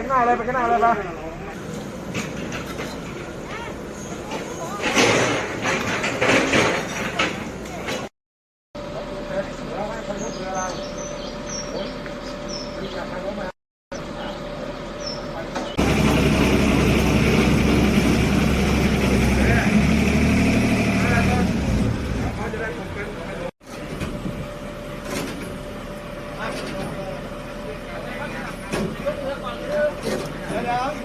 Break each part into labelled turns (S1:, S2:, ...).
S1: ไปก่อนเลย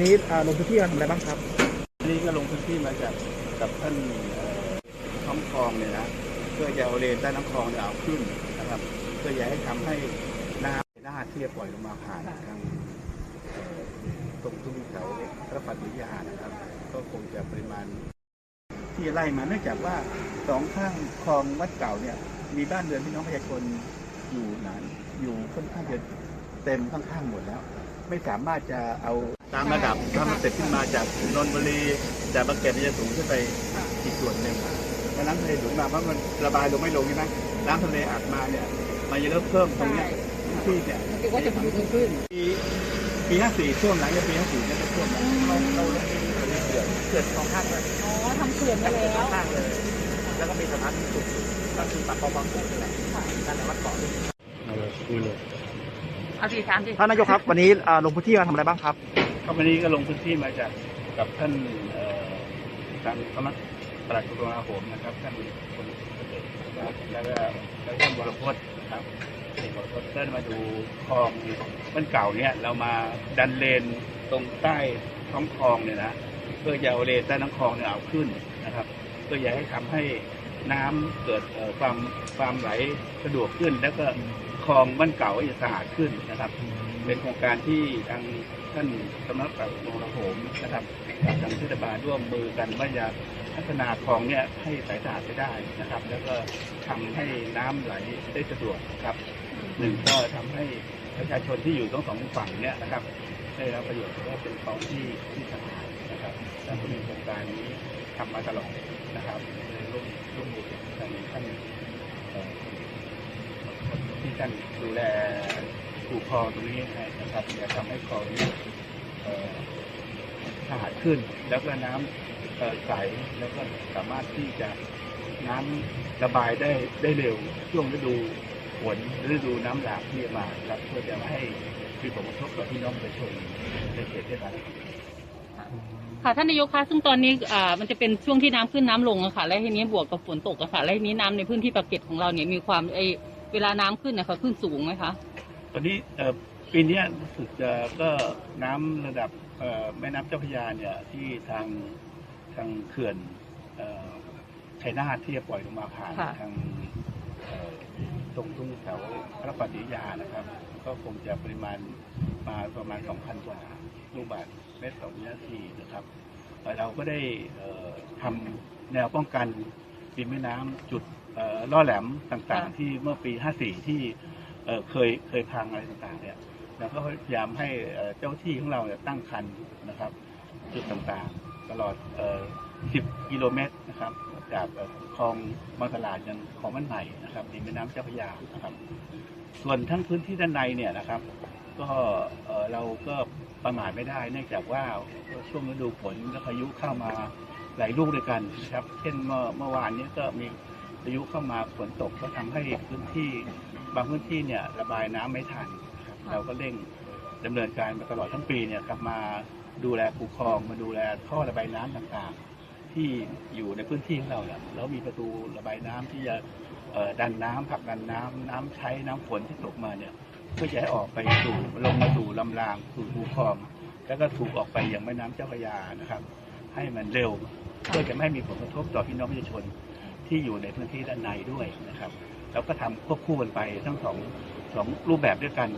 S1: วันนี้อ่
S2: ลงพื้นที่มาทำอะไรบ้างครับ
S3: วันนี้ก็ลงพื้นที่มาจากกับท่านท้องคลองเนี่ยนะเพื่อจะเอาเลนใต้น้ำคลองเนี่ยเอาขึ้นนะครับเพื่อจะให้ทำให้น้ำหน้าที่จะปล่อยลงมาผ่านทางตรงทุ่งแถวพระปัตติยานะครับ ก็คงจะปริมาณที่ไล่มาเนื่องจากว่าสองข้างคลองวัดเก่าเนี่ยมีบ้านเรือนพี่น้องประชาชนอยู่หนานอยู่ค่อนข้างจะเต็มข้างๆหมดแล้ว ไม่สามารถจะเอา ตามระดับถ้ามันเสร็จขึ้นมาจากนนทบุรีจากบางเกตมันจะสูงขึ้นไปอีกส่วนหนึ่งเพราะน้ำทะเลหนุนมาเพราะมันระบายลงไม่ลงใช่ไหมน้ำทะเลอัดมาเนี่ยมันจะเริ่มเพิ่มตรงเนี้ยที่เนี่ย
S4: ก็จะมีขึ้น
S3: ปีปีห้าสี่ช่วงหลังจากปีห้าสี่เนี่ยจะท่วมแล้วเราเราเรามีเขื่อนเขื่อนสองข้างเลย
S4: อ๋อทำเขื่อนมาแล้ว
S3: ข้างเลย แล้วก็มีสะพานสูงก็คือปากคลองบางปูนี่แหละการในวัดเกาะนี่
S4: เอาสิถามสิ
S2: ท่านนายกครับ วันนี้อ่าลงพื้นที่มาทำอะไรบ้างครับ
S3: ก็วันนี้ก็ลงพื้นที่มาจากกับท่านเอ่อทางสำนักปลัดกระทรวงกลาโหมนะครับท่านคนเกษตรแล้วก็แล้วท่านวรพจน์นะครับท่านวรพจน์ได้มาดูคลองมันเก่าเนี่ยเรามาดันเลนตรงใต้ท้องคลองเนี่ยนะเพื่อจะเอาเลนใต้ท้องคลองเนี่ยเอาขึ้นนะครับ เพื่อจะให้ทำให้น้ำเกิดความความไหลสะดวกขึ้น แล้วก็คลองบ้านเก่าก็จะสะอาดขึ้นนะครับ เป็นโครงการที่ทางท่านสำนักปลัดกระทรโหมนะครับกับทางเทศบาลร่วมมือกันว่าจะพัฒนาคลองเนี่ยให้ใสสะอาดไปได้นะครับ แล้วก็ทำให้น้ำไหลได้สะดวกครับหนึ่งก็ทำให้ประชาชนที่อยู่ทั้งสองฝั่งเนี่ยนะครับ ได้รับประโยชน์เพราะเป็นคลองที่ที่สะอาดนะครับและก็มีโครงการนี้ทำมาตลอดนะครับในร่วมร่วมมือกับทางท่านที่ท่านดูแล คูกคอตรงนี้ให้นะครับจะทำให้คอนี้เอ่อสะอาดขึ้น แล้วก็น้ำเอ่อใสแล้วก็สามารถที่จะน้ำระบายได้ได้เร็วช่วงฤดูฝนฤดูน้ำหลากที่มาครับเพื่อจะให้มีผลกระทบกับพี่น้องประชาชนในเขตเทศบาลค่ะ
S4: ท่านนายกคะซึ่งตอนนี้อ่ามันจะเป็นช่วงที่น้ำขึ้นน้ำลงอะค่ะ และทีนี้บวกกับฝนตกอะค่ะและทีนี้น้ำในพื้นที่ปากเกร็ดของเราเนี่ยมีความไอเวลาน้ำขึ้นนะคะขึ้นสูงไหมคะ
S3: ตอนนี้เอ่อปีเนี้ยรู้สึกจะก็น้ำระดับเอ่อแม่น้ำเจ้าพระยาเนี่ยที่ทางทางเขื่อนเอ่อชัยนาทที่จะปล่อยลงมาผ่าน
S4: ค่ะ
S3: ทางเอ่อตรงทุ่งแถวพระปฏิยานะครับ ก็คงจะปริมาณมาประมาณ 2,000 กว่าลูกบาศก์เมตรต่อวินาทีนะครับเอ่อเราก็ได้เอ่อทำแนวป้องกันริมแม่น้ำจุดเอ่อล่อแหลมต่างๆ ที่เมื่อปี 54 ที่ เคยเคยพังอะไรต่างๆเนี่ยเราก็พยายามให้เจ้าที่ของเราเนี่ยตั้งคันนะครับจุดต่างๆ ตลอด 10 กิโลเมตรนะครับจากคลองบางตลาดยันคลองมันใหม่นะครับในแม่น้ำเจ้าพระยานะครับ ส่วนทั้งพื้นที่ด้านในเนี่ยนะครับ ก็เเราก็ประมาทไม่ได้ เนื่องจากว่าช่วงฤดูฝนและพายุเข้ามาหลายลูกด้วยกันนะครับ เช่นเมื่อเมื่อวานนี้ก็มีพายุเข้ามาฝนตกก็ทำให้พื้นที่ บางพื้นที่เนี่ยระบายน้ำไม่ทันนะครับเราก็เร่งดำเนินการมาตลอดทั้งปีเนี่ยครับมาดูแลคูคลองมาดูแลท่อระบายน้ำต่างๆ ที่อยู่ในพื้นที่ของเราเนี่ยแล้วมีประตูระบายน้ำที่จะเอ่อดันน้ำผลักดันน้ำน้ำใช้น้ำฝนที่ตกมาเนี่ยเพื่อจะให้ออกไปสู่ลงมาสู่ลำรางสู่คูคลอง แล้วก็ถูกออกไปยังแม่น้ำเจ้าพระยานะครับ ให้มันเร็วเพื่อจะไม่ให้มีผลกระทบต่อพี่น้องประชาชนที่อยู่ในพื้นที่ด้านในด้วยนะครับ แล้วก็ทำควบคู่กันไปทั้งสองสองรูปแบบด้วยกัน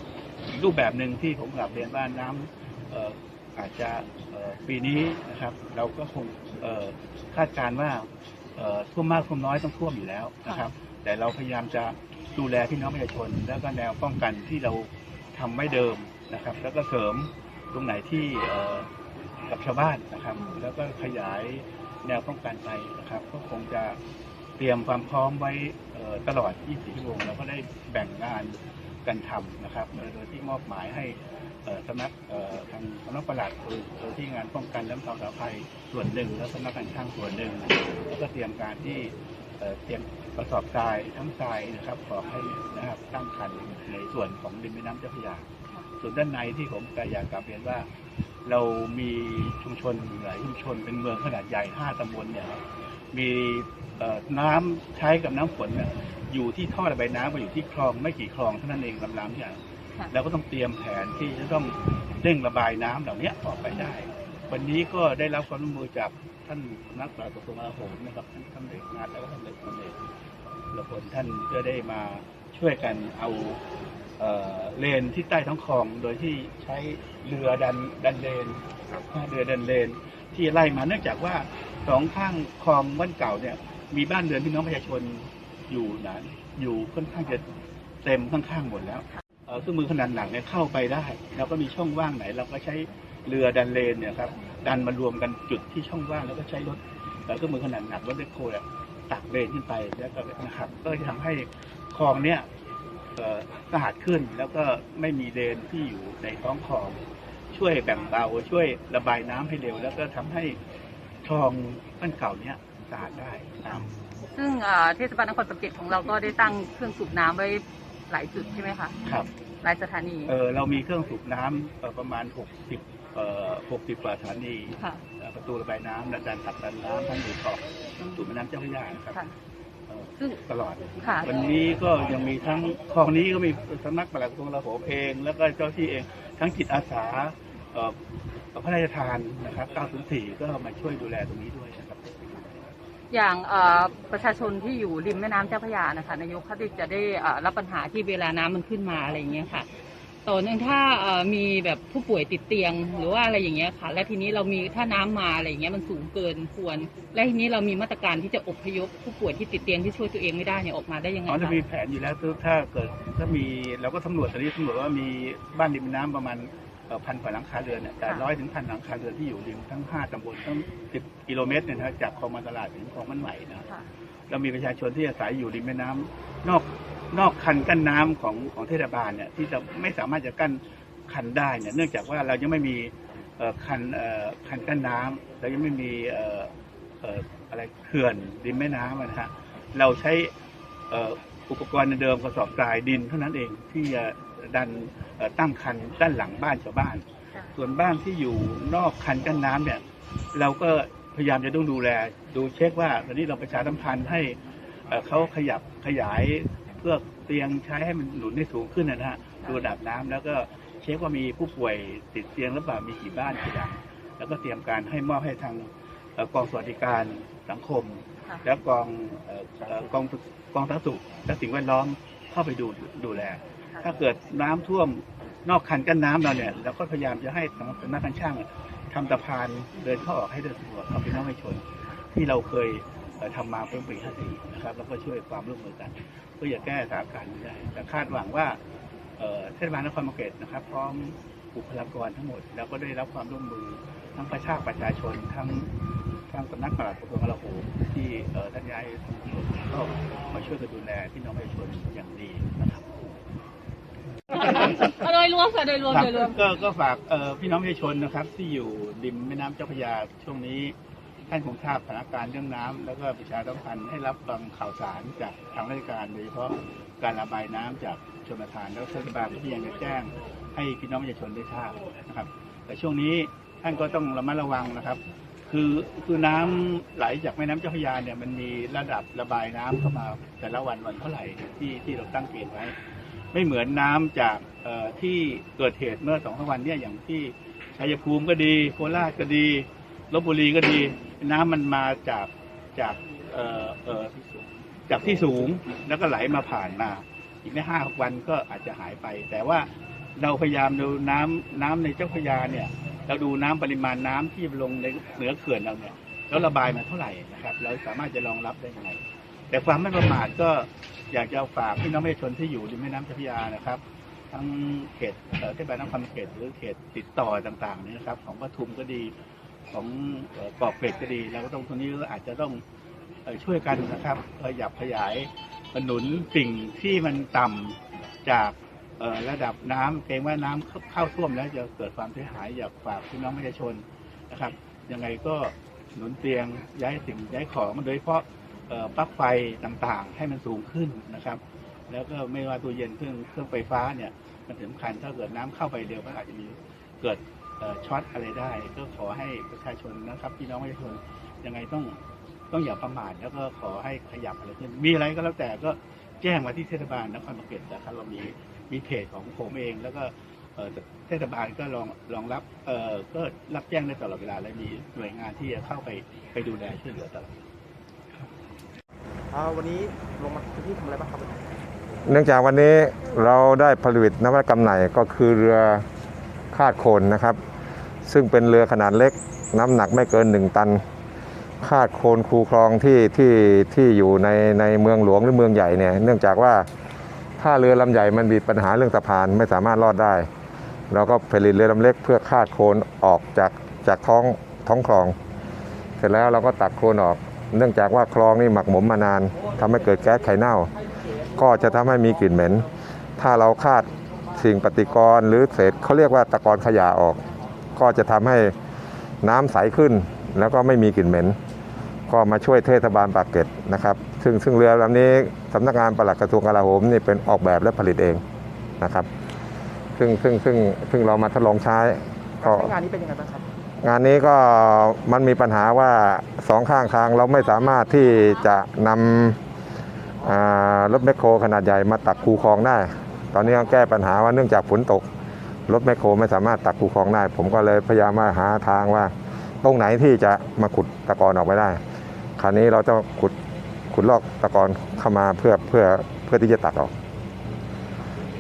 S3: อีกรูปแบบหนึ่งที่ผมกลับเรียนว่าน้ำเอ่ออาจจะเอ่อปีนี้นะครับ เราก็คงเอ่อคาดการณ์ว่าเอ่อท่วมมากท่วมน้อยต้องท่วมอยู่แล้วนะครับ แต่เราพยายามจะดูแลพี่น้องประชาชน แล้วก็แนวป้องกันที่เราทำไว้เดิมนะครับ แล้วก็เสริมตรงไหนที่เอ่อกับชาวบ้านนะครับ แล้วก็ขยายแนวป้องกันไปนะครับ ก็คงจะเตรียมความพร้อมไว้ตลอด 24 ชั่วโมงเราก็ได้แบ่งงานกันทำนะครับ โดยที่มอบหมายให้สำนักทางสำนักปลัดโดยที่งานป้องกันและบรรเทาสาธารณภัยส่วนหนึ่ง แล้วสำนักการช่างส่วนหนึ่งแล้วก็เตรียมการที่เตรียมกระสอบทรายทั้งทรายนะครับขอให้นะครับตั้งคันในส่วนของริมแม่น้ำเจ้าพระยาส่วนด้านในที่ผมก็อยากกลับเรียนว่า เรามีชุมชนหลายชุมชนเป็นเมืองขนาดใหญ่ 5ตำบลเนี่ย มีเอ่อน้ำใช้กับน้ำฝนเนี่ยอยู่ที่ท่อระบายน้ำมาอยู่ที่คลองไม่กี่คลองเท่านั้นเองลำน้ำอย่าง
S4: ค่ะ
S3: เราก็ต้องเตรียมแผนที่จะต้องเร่งระบายน้ำเหล่านี้ออกไปได้ วันนี้ก็ได้รับความร่วมมือจากท่านนักปราชญ์กระทรวงกลาโหมนะครับท่านท่านเด็กนัดแล้วก็ท่านเด็กคนเอกละพลท่านก็ได้มาช่วยกันเอาเอ่อเลนที่ใต้ท้องคลองโดยที่ใช้เรือดันดันเลนเรือดันเลนที่ไล่มาเนื่องจากว่า สองข้างคลองบ้านเก่าเนี่ย มีบ้านเรือนพี่น้องประชาชนอยู่หนาอยู่ค่อนข้างจะเต็มข้างๆหมดแล้วเครื่องมือขนาดหนักเนี่ยเข้าไปได้เราก็มีช่องว่างไหน เราก็ใช้เรือดันเลนเนี่ยครับดันมารวมกันจุดที่ช่องว่างแล้วก็ใช้รถเอ่เครื่องมือขนาดหนักรถเล็กโคเนี่ยตักเลนขึ้นไปแล้วก็นะครับก็จะทำให้คลองเนี่ยสะอาดขึ้นแล้วก็ไม่มีเลนที่อยู่ในท้องคลอง ช่วยแบ่งเบาช่วยระบายน้ำให้เร็ว แล้วก็ทำให้ ลองบ้านเก่าเนี้ยสะอาดได้น้ำ
S4: ซึ่งอ่าเทศบาลนครปากเกร็ดของเราก็ได้ตั้งเครื่องสูบน้ำไว้หลายจุดใช่ไหมคะ
S3: ครับ
S4: หลายสถานี
S3: เออเรามีเครื่องสูบน้ำเอ่อประมาณ 60เอ่อ60กว่าสถานี
S4: ค่ะ
S3: เอ่อประตูระบายน้ำและการผลักดันน้ำทั้งอยู่ขอบสู่แม่น้ำเจ้าพระยานะครับ
S4: ค่ะ
S3: เอ่อ
S4: ซึ่ง
S3: ตลอด
S4: ค่ะ
S3: วันนี้ก็ยังมีทั้งคลองนี้ก็มีสำนักปลัดกระทรวงกลาโหมเอง แล้วก็เจ้าที่เองทั้งจิตอาสาเอ่อ พระราชทานนะครับ 904 ก็มาช่วยดูแลตรงนี้ด้วยนะครับ
S4: อย่างเอ่อประชาชนที่อยู่ริมแม่น้ำเจ้าพระยานะคะนายกเขาที่จะได้เอ่อรับปัญหาที่เวลาน้ำมันขึ้นมาอะไรอย่างเงี้ยค่ะต่อเนื่องถ้าเอ่อมีแบบผู้ป่วยติดเตียงหรือว่าอะไรอย่างเงี้ยค่ะ และทีนี้เรามีถ้าน้ำมาอะไรอย่างเงี้ยมันสูงเกินควร และทีนี้เรามีมาตรการที่จะอพยพผู้ป่วยที่ติดเตียงที่ช่วยตัวเองไม่ได้เนี่ยออกมาได้ยังไง
S3: อ๋อจะ
S4: คะ
S3: มีแผนอยู่แล้วคือถ้าเกิดถ้ามีเราก็สำรวจตอนนี้สำรวจว่ามีบ้านริมน้ำประมาณ พันกว่าหลังคาเรือนเนี่ยแต่ร้อยถึงพันหลังคาเรือนที่อยู่ริมทั้งห้าตำบลทั้งสิบกิโลเมตรเนี่ยนะจากคลองมาตลาดถึงคลองมันใหม่นะ
S4: ค่ะ
S3: เรามีประชาชนที่อาศัยอยู่ริมแม่น้ำนอกนอกคันกั้นน้ำของของเทศบาลเนี่ยที่จะไม่สามารถจะกั้นคันได้เนี่ยเนื่องจากว่าเรายังไม่มีเอ่อคันเอ่อคันกั้นน้ำเรายังไม่มีเอ่อเอ่ออะไรเขื่อนริมแม่น้ำอะนะฮะเราใช้เอ่ออุปกรณ์เดิมกระสอบทรายดินเท่านั้นเองที่จะ ดันเอ่อตั้งคันด้านหลังบ้านชาวบ้าน ส่วนบ้านที่อยู่นอกคันกั้นน้ำเนี่ย เราก็พยายามจะต้องดูแล ดูเช็คว่าตอนนี้เราประชาสัมพันธ์ให้เอ่อเขาขยับขยายเพื่อเตียงใช้ให้มันหนุนให้สูงขึ้นนะฮะดูระดับน้ำแล้วก็เช็คว่ามีผู้ป่วยติดเตียงหรือเปล่ามีกี่บ้านกี่หลังแล้วก็เตรียมการให้มอบให้ทางเอ่อกองสวัสดิการสังคม
S4: ค่ะ
S3: แล้วกองเอ่อเอ่อกองกองสาธารณสุขและสิ่งแวดล้อมเข้าไปดูดูแล ถ้าเกิดน้ำท่วมนอกคันกั้นน้ำเราเนี่ยเราก็พยายามจะให้สำนักงานช่างทำสะพานเดินเข้าออกให้เดินสะดวกกับพี่น้องประชาชนที่เราเคยเอ่อทำมาเพิ่มปี54นะครับแล้วก็ช่วยความร่วมมือกันเพื่อจะแก้สถานการณ์ได้แต่คาดหวังว่าเทศบาลนครปฐมนะครับ พร้อมบุคลากรทั้งหมด แล้วก็ได้รับความร่วมมือทั้งประชาประชาชนทั้งทางสำนักปลัดกระทรวงกลาโหมที่ท่านย้ายก็มาช่วยกันดูแลพี่น้องประชาชนอย่างดีนะครับ
S4: โดยรวมค่ะโดยรวม
S3: ครับ
S4: โดยรวม
S3: ก็ก็ฝากเอ่อพี่น้องประชาชนนะครับ ที่อยู่ริมแม่น้ำเจ้าพระยาช่วงนี้ ท่านคงทราบสถานการณ์เรื่องน้ำแล้วก็ประชาสัมพันธ์ให้รับฟังข่าวสารจากทางราชการโดยเฉพาะการระบายน้ำจากชนประทานแล้วเทศบาลก็พยายามจะแจ้ง ให้พี่น้องประชาชนได้ทราบนะครับ แต่ช่วงนี้ท่านก็ต้องระมัดระวังนะครับ คือคือน้ำไหลจากแม่น้ำเจ้าพระยาเนี่ยมันมีระดับระบายน้ำเข้ามาแต่ละวันวันเท่าไหร่ที่ที่เราตั้งเกณฑ์ไว้ ไม่เหมือนน้ำจากที่เกิดเหตุเมื่อสองสามวันเนี่ยอย่างที่ชัยภูมิก็ดีโคราชก็ดีลบบุรีก็ดี น้ำมันมาจากจากจากที่สูงแล้วก็ไหลมาผ่านมา อีกไม่ห้าหกวันก็อาจจะหายไป แต่ว่าเราพยายามดูน้ำน้ำในเจ้าพยาเนี่ย เราดูน้ำปริมาณน้ำที่ลงในเหนือเขื่อนเราเนี่ยแล้วระบายมาเท่าไหร่นะครับ เราสามารถจะรองรับได้ยังไงแต่ความไม่ประมาทก็ อยากจะฝากพี่น้องประชาชนที่อยู่ริมแม่น้ำเจ้าพระยานะครับ ทั้งเขตเทศบาลนครเขตหรือเขตติดต่อต่างๆนี่นะครับ ของปทุมก็ดีของเอ่อเกาะเกร็ดก็ดีแล้วก็ตรงตรงนี้อาจจะต้องช่วยกันนะครับขยับขยายหนุนสิ่งที่มันต่ำจากระดับน้ำเกรงว่าน้ำเข้าเข้าท่วมแล้วจะเกิดความเสียหายอยากฝากพี่น้องประชาชนนะครับยังไงก็หนุนเตียงย้ายสิ่งย้ายของโดยเฉพาะ ปลั๊กไฟต่างๆ ให้มันสูงขึ้นนะครับ แล้วก็ไม่ว่าตัวเย็นเครื่องเครื่องไฟฟ้าเนี่ยมันสำคัญถ้าเกิดน้ำเข้าไปเร็วก็อาจจะมีเกิดช็อตอะไรได้ ก็ขอให้ประชาชนนะครับพี่น้องประชาชนยังไงต้องต้องอย่าประมาทแล้วก็ขอให้ขยับอะไรขึ้น มีอะไรก็แล้วแต่ก็แจ้งมาที่เทศบาลนครปฐมนะครับเรามีมีเพจของผมเอง แล้วก็เทศบาลก็รองรองรับเอ่อก็รับแจ้งได้ตลอดเวลาและมีหน่วยงานที่จะเข้าไปไปดูแลช่วยเหลือตลอด
S2: อ่าวันนี้ลงมาพื้นที่ทำอะไรบ้างครับ
S5: เนื่องจากวันนี้เราได้ผลิตนวัตกรรมใหม่ก็คือเรือคาดโคนนะครับ ซึ่งเป็นเรือขนาดเล็กน้ำหนักไม่เกิน 1 ตัน คาดโคนคูคลองที่ที่ที่อยู่ในในเมืองหลวงหรือเมืองใหญ่เนี่ยเนื่องจากว่าถ้าเรือลำใหญ่มันมีปัญหาเรื่องสะพานไม่สามารถรอดได้ เราก็ผลิตเรือลำเล็กเพื่อคาดโคนออกจากจากท้องท้องคลอง เสร็จแล้วเราก็ตักโคลนออก เนื่องจากว่าคลองนี่หมักหมมมานานทำให้เกิดแก๊สไข่เน่า ก็จะทำให้มีกลิ่นเหม็น ถ้าเราคาดสิ่งปฏิกรณ์หรือเศษเขาเรียกว่าตะกอนขยะออก ก็จะทำให้น้ำใสขึ้น แล้วก็ไม่มีกลิ่นเหม็น ก็มาช่วยเทศบาลปากเกร็ดนะครับ ซึ่งซึ่งเรือลำนี้สำนักงานปลัดกระทรวงกลาโหมนี่เป็นออกแบบและผลิตเองนะครับ ซึ่งซึ่งซึ่งซึ่งเรามาทดลองใช้ก็
S2: งานนี้เป็นยังไงบ้างครับ
S5: งานนี้ก็มันมีปัญหาว่าสองข้างทางเราไม่สามารถที่จะนำรถแมคโครขนาดใหญ่มาตักคูคลองได้ ตอนนี้ก็แก้ปัญหาว่าเนื่องจากฝนตกรถแมคโครไม่สามารถตักคูคลองได้ ผมก็เลยพยายามมาหาทางว่า ตรงไหนที่จะมาขุดตะกอนออกไปได้ คราวนี้เราจะขุดขุดลอกตะกอนเข้ามาเพื่อเพื่อเพื่อที่จะตักออก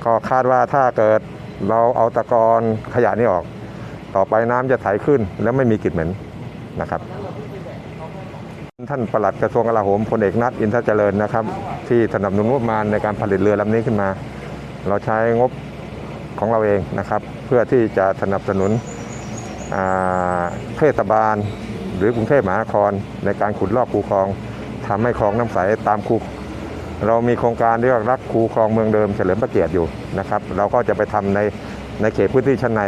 S5: ก็คาดว่าถ้าเกิดเราเอาตะกอนขยะนี้ออก ต่อไปน้ำจะใสขึ้นแล้วไม่มีกลิ่นเหม็นนะครับ ท่านปลัดกระทรวงกลาโหมพลเอกนัทอินทเจริญนะครับ ที่สนับสนุนงบประมาณในการผลิตเรือลำนี้ขึ้นมา เราใช้งบของเราเองนะครับ เพื่อที่จะสนับสนุนเทศบาล หรือกรุงเทพมหานครในการขุดลอกคูคลองทำให้คลองน้ำใสตามคูเรามีโครงการเรียกรักคูคลองเมืองเดิมเฉลิมพระเกียรติอยู่นะครับ เราก็จะไปทำในในเขตพื้นที่ชั้นใน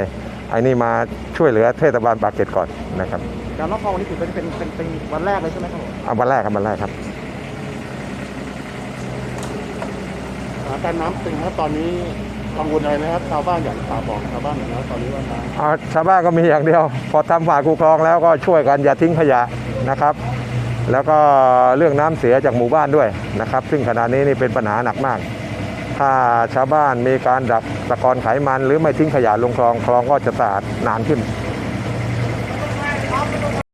S5: อ้นี่มาช่วยเหลือเทศบาลปากเกร็ดก่อนนะครับ
S2: การล็อกคลองวันนี้ถือเป็นเป็นเป็นเป็นวันแรกเลยใช่ไหมครับผม
S5: เอาวันแรกครับวันแรกครับ
S6: สถานการณ์น้ำตึงครับตอนนี้กังวลอะไรไหมครับชาวบ้านอยากฝากบอกชาวบ้านหน่อยนะครับตอนนี้ว่าน้ำ
S5: อ่าชาวบ้านก็มีอย่างเดียว พอทำฝ่ายคูคลองแล้วก็ช่วยกันอย่าทิ้งขยะนะครับ แล้วก็เรื่องน้ำเสียจากหมู่บ้านด้วยนะครับ ซึ่งขณะนี้นี่เป็นปัญหาหนักมาก ถ้าชาวบ้านมีการดักตะกอนไขมัน หรือไม่ทิ้งขยะลงคลองคลองก็จะสะอาดนานขึ้น